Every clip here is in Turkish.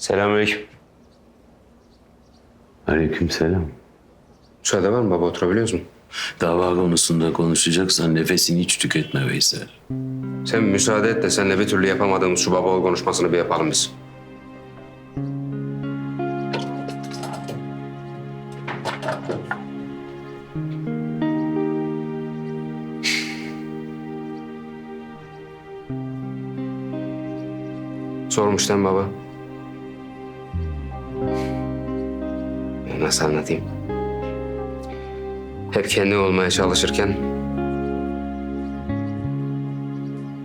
Selamünaleyküm. Aleykümselam. Müsaade var mı baba oturabiliyoruz mu? Dava konusunda konuşacaksan nefesini hiç tüketme Veysel. Sen müsaade et de seninle bir türlü yapamadığımız şu baba oğul konuşmasını bir yapalım biz. Sormuş değil mi baba? Nasıl anlatayım? Hep kendi olmaya çalışırken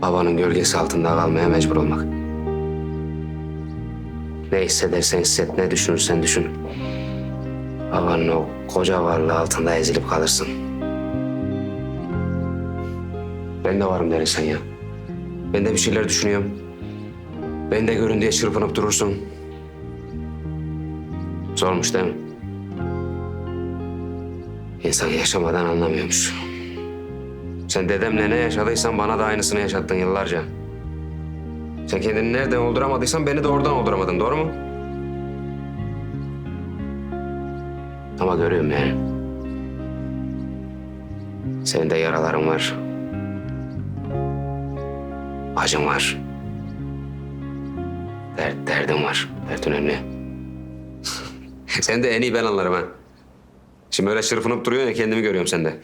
babanın gölgesi altında kalmaya mecbur olmak. Ne hissedersen hisset, ne düşünürsen düşün. Babanın o koca varlığı altında ezilip kalırsın. Ben de varım sen ya. Ben de bir şeyler düşünüyorum. Ben de görün diye çırpınıp durursun. Zormuş değil mi? İnsan yaşamadan anlamıyormuş. Sen dedemle ne yaşadıysan bana da aynısını yaşattın yıllarca. Sen kendini nereden olduramadıysan beni de oradan olduramadın, doğru mu? Ama görüyorum yani. Senin de yaraların var. Acın var. Dert, derdin var. Dert önemli. Sen de en iyi ben anlarım ha. Şimdi öyle çırpınıp duruyorsun ya kendimi görüyorum sende.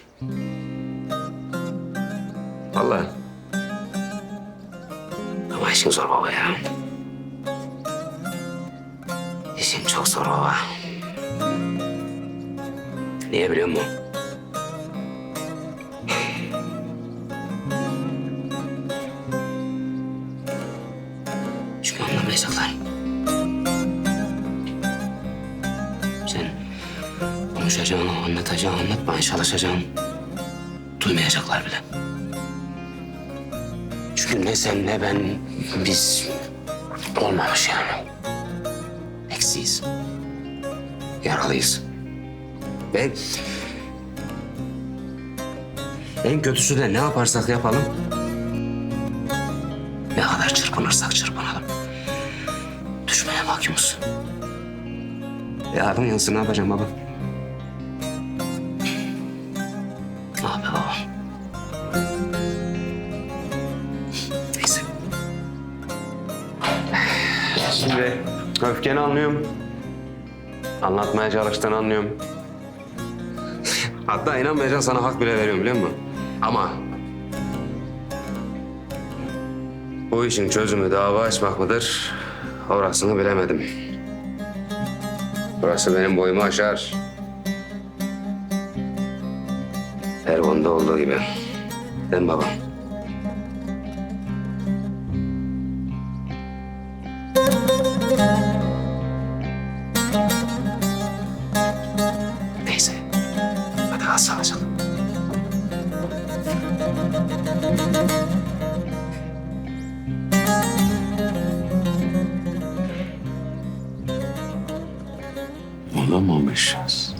Vallahi. Ama işin zor baba ya. İşin çok zor baba. Niye biliyor musun? Çünkü anlamayacaklar. Konuşacağını, anlatacağını, anlatmaya çalışacağını duymayacaklar bile. Çünkü ne sen ne ben biz olmamış yani. Eksiyiz. Yaralıyız. Ve en kötüsü de ne yaparsak yapalım ne kadar çırpınırsak çırpınalım. Düşmeye mahkumuz. E abim yansın ne yapacağım baba? Ah be baba. Neyse. Şimdi öfkeni anlıyorum. Anlatmaya çalıştığını anlıyorum. Hatta inanmayacaksın sana hak bile veriyorum biliyor musun? Ama bu işin çözümü dava açmak mıdır? Orasını bilemedim. Burası benim boyumu aşar. Ergon'da olduğu gibi. Değil mi baba? Neyse. Hadi kal sağlıcakla. Olamamışız.